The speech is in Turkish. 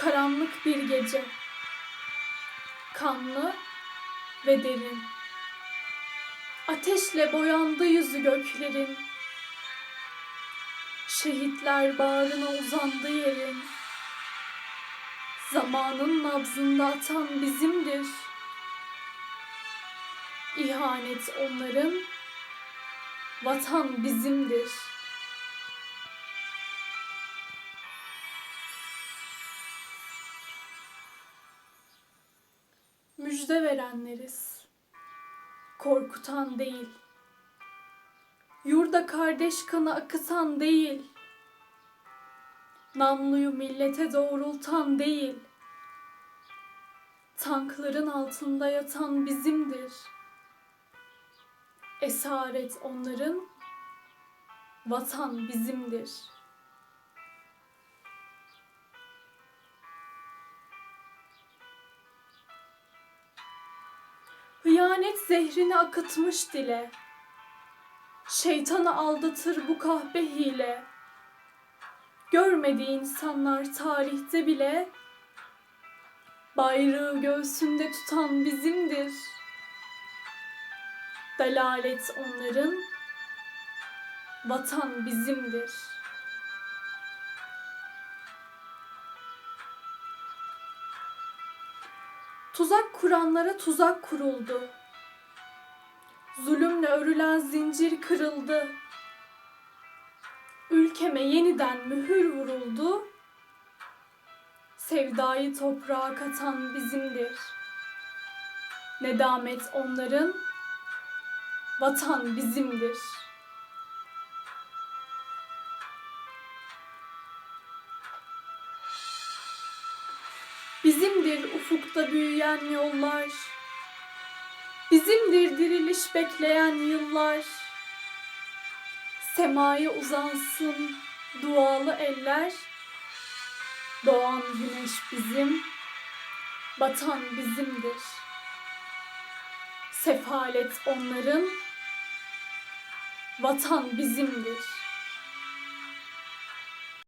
Karanlık bir gece. Kanlı ve derin. Ateşle boyandı yüzü göklerin. Şehitler bağrına uzandı yerin. Zamanın nabzında atan bizimdir. İhanet onların, vatan bizimdir. Müjde verenleriz. Korkutan değil. Yurda kardeş kanı akıtan değil. Namluyu millete doğrultan değil. Tankların altında yatan bizimdir. Esaret onların, vatan bizimdir. Hıyanet zehrini akıtmış dile. Şeytanı aldatır bu kahpe hile. Görmedi insanlar tarihte bile. Bayrağı göğsünde tutan bizimdir. Dalalet onların, vatan bizimdir. Tuzak kuranlara tuzak kuruldu. Örülen zincir kırıldı. Ülkeme yeniden mühür vuruldu. Sevdayı toprağa katan bizimdir. Nedamet onların, vatan bizimdir. Bizimdir ufukta büyüyen yollar. Bizimdir diriliş bekleyen yıllar. Semaya uzansın dualı eller. Doğan güneş bizim, batan bizimdir. Sefalet onların, vatan bizimdir.